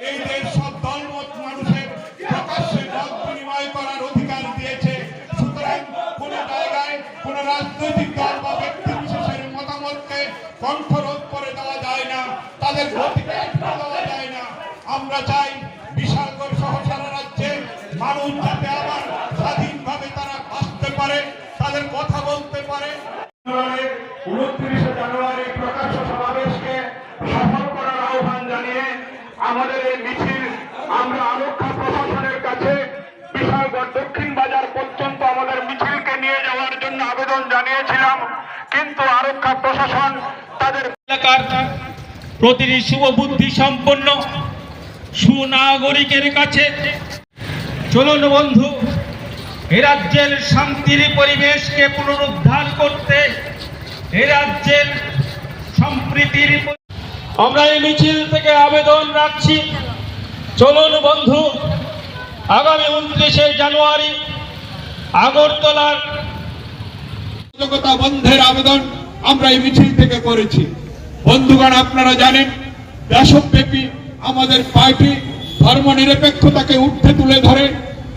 এই দেশ সব দলমত মানুষের প্রকাশ্যে মত বিনিময় করার অধিকার দিয়েছে। সুতরাং কোন জায়গায় কোন রাজনৈতিক দল বা ব্যক্তি বিশেষের মতামতকে কণ্ঠরোধ করে দেওয়া যায় না, তাদের গতিকে দেওয়া যায় না। আমরা চাই বিশালগড় সহ সারা রাজ্যে মানুষ যাতে আবার স্বাধীনভাবে তারা বাঁচতে পারে, তাদের কথা বলতে পারে জানিয়েছিলাম কিন্তু আরক্ষা প্রশাসন তাদের এলাকার প্রতিটি শুভবুদ্ধি সম্পন্ন সুনাগরিকের কাছে চলুন বন্ধু, এ শান্তির পরিবেশকে পুনরুদ্ধার করতে এ রাজ্যের সম্প্রীতির আমরা এই মিছিল থেকে আবেদন রাখছি। চলুন বন্ধু, আগামী উনত্রিশে জানুয়ারি আগরতলার যোগ্যতা বন্ধের আবেদন আমরা এই মিছিল থেকে করেছি। বন্ধুগণ, আপনারা জানেন, দেশব্যাপী আমাদের পার্টি ধর্মনিরপেক্ষতাকে ঊর্ধ্বে তুলে ধরে,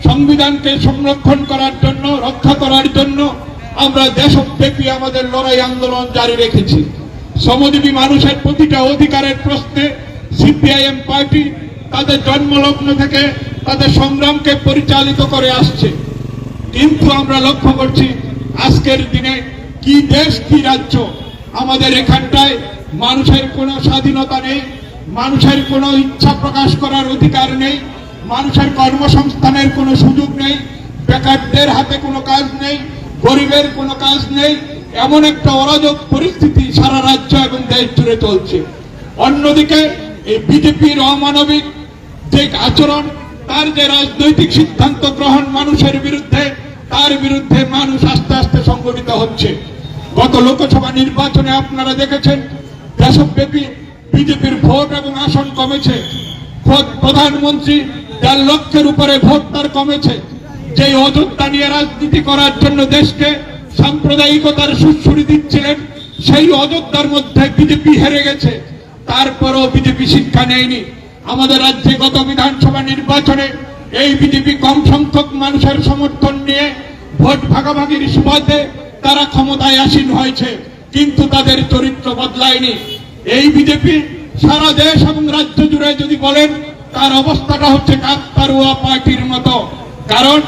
সংবিধানকে সংরক্ষণ করার জন্য, রক্ষা করার জন্য আমরা দেশব্যাপী আমাদের লড়াই আন্দোলন জারি রেখেছি। শ্রমজীবী মানুষের প্রতিটা অধিকারের প্রশ্নে সিপিআইএম পার্টি তাদের জন্মলগ্ন থেকে তাদের সংগ্রামকে পরিচালিত করে আসছে। কিন্তু আমরা লক্ষ্য করছি আজকের দিনে কি দেশ, কি রাজ্য? আমাদের এখানটায় মানুষের কোনো স্বাধীনতা নেই, মানুষের কোনো ইচ্ছা প্রকাশ করার অধিকার নেই, মানুষের কর্মসংস্থানের কোনো সুযোগ নেই, বেকারদের হাতে কোনো কাজ নেই, গরিবের কোনো কাজ নেই, এমন একটা অরাজক পরিস্থিতি সারা রাজ্য এবং দেশ জুড়ে চলছে। অন্যদিকে এই বিজেপির অমানবিক যে আচরণ, তার যে রাজনৈতিক সিদ্ধান্ত গ্রহণ মানুষের বিরুদ্ধে তার বিরুদ্ধে মানুষ আস্তে আস্তে সংগঠিত হচ্ছে। গত লোকসভা নির্বাচনে আপনারা দেখেছেন দেশব্যাপী বিজেপির ভোট এবং আসন কমেছে প্রধানমন্ত্রী দেড় লক্ষের উপরে ভোট তার কমেছে। যে অযোধ্যা নিয়ে রাজনীতি করার জন্য দেশকে সাম্প্রদায়িকতার সুশ্রুতি দিচ্ছিলেন, সেই অযোধ্যার মধ্যে বিজেপি হেরে গেছে। তারপরও বিজেপি শিক্ষা নেয়নি। আমাদের রাজ্যে গত বিধানসভা নির্বাচনে এই বিজেপি কম সংখ্যক মানুষের সমর্থন নিয়ে ভোট ভাগাভাগির সুবাদে তারা ক্ষমতায় আসীন হয়েছে, কিন্তু তাদের চরিত্র বদলায়নি। এই বিজেপি সারা দেশ এবং রাজ্য জুড়ে যদি বলেন, তার অবস্থাটা হচ্ছে কাকতারুয়া পার্টির মতো। কারণ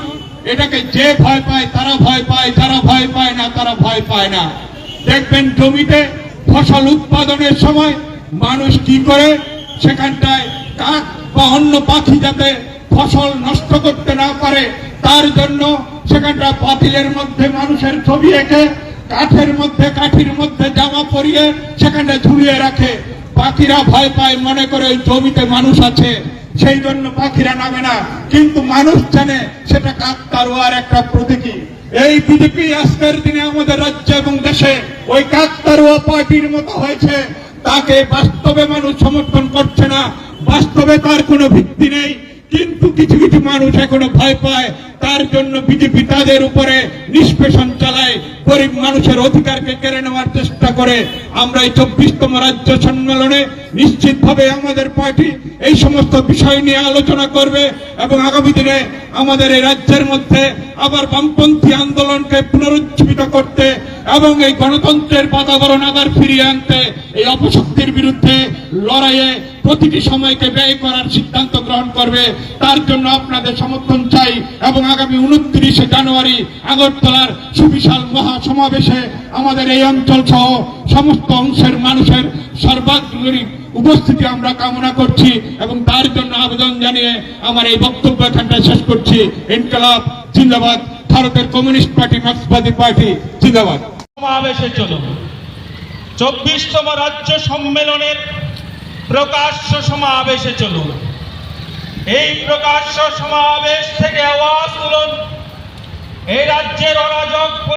এটাকে যে ভয় পায়, তারা ভয় পায়, যারা ভয় পায় না, তারা ভয় পায় না। দেখবেন জমিতে ফসল উৎপাদনের সময় মানুষ কি করে? সেখানটায় কাক বা অন্য পাখি যাতে ফসল নষ্ট করতে না পারে, তার জন্য সেখানটা পাতিলের মধ্যে মানুষের ছবি এঁকে, কাঠের মধ্যে, কাঠির মধ্যে জামা পরিয়ে সেখানটা ঝুলিয়ে রাখে। পাখিরা ভয় পায়, মনে করে ওই জমিতে মানুষ আছে। সেই জন্য পাখিরা নামে না। কিন্তু মানুষ জানে সেটা কাকতারুয়ার একটা প্রতীকী। এই বিজেপি আজকের দিনে আমাদের রাজ্য এবং দেশে ওই কাকতারুয়া পার্টির মতো হয়েছে। তাকে বাস্তবে মানুষ সমর্থন করছে না। বাস্তবে তার কোনো ভিত্তি নেই। কিন্তু কিছু কিছু মানুষ এখনও ভয় পায়। তার জন্য বিজেপি তাদের উপরে নিষ্পেষণ চালায়, গরিব মানুষের অধিকারকে কেড়ে নেওয়ার চেষ্টা করে। আমরা এই চব্বিশতম রাজ্য সম্মেলনে নিশ্চিতভাবে আমাদের পার্টি এই সমস্ত বিষয় নিয়ে আলোচনা করবে এবং আগামী দিনে আমাদের এই রাজ্যের মধ্যে আবার বামপন্থী আন্দোলনকে পুনরুজ্জীবিত করতে এবং এই গণতন্ত্রের বাতাবরণ আবার ফিরিয়ে আনতে এই অপশক্তির বিরুদ্ধে লড়াইয়ে প্রতিটি সময়কে ব্যয় করার সিদ্ধান্ত গ্রহণ করবে। তার জন্য আপনাদের সমর্থন চাই এবং আগামী উনত্রিশে জানুয়ারি আগরতলার সুবিশাল মহা সমাবেশে আমাদের এই অঞ্চল সহ সমস্ত অংশের মানুষের সর্বাগ্রী উপস্থিতি আমরা কামনা করছি এবং তার জন্য আবেদন জানিয়ে আমার এই বক্তব্য এখানটায় শেষ করছি। ইনকলাব জিন্দাবাদ, ভারতের কমিউনিস্ট পার্টি, মার্ক্সবাদী পার্টি, জিন্দাবাদ। সমাবেশে চলুন। চব্বিশতম রাজ্য সম্মেলনের প্রকাশ্য সমাবেশে চলুন। এই প্রকাশ্য সমাবেশ থেকে আওয়াজ তুলুন। এই রাজ্যের অরাজক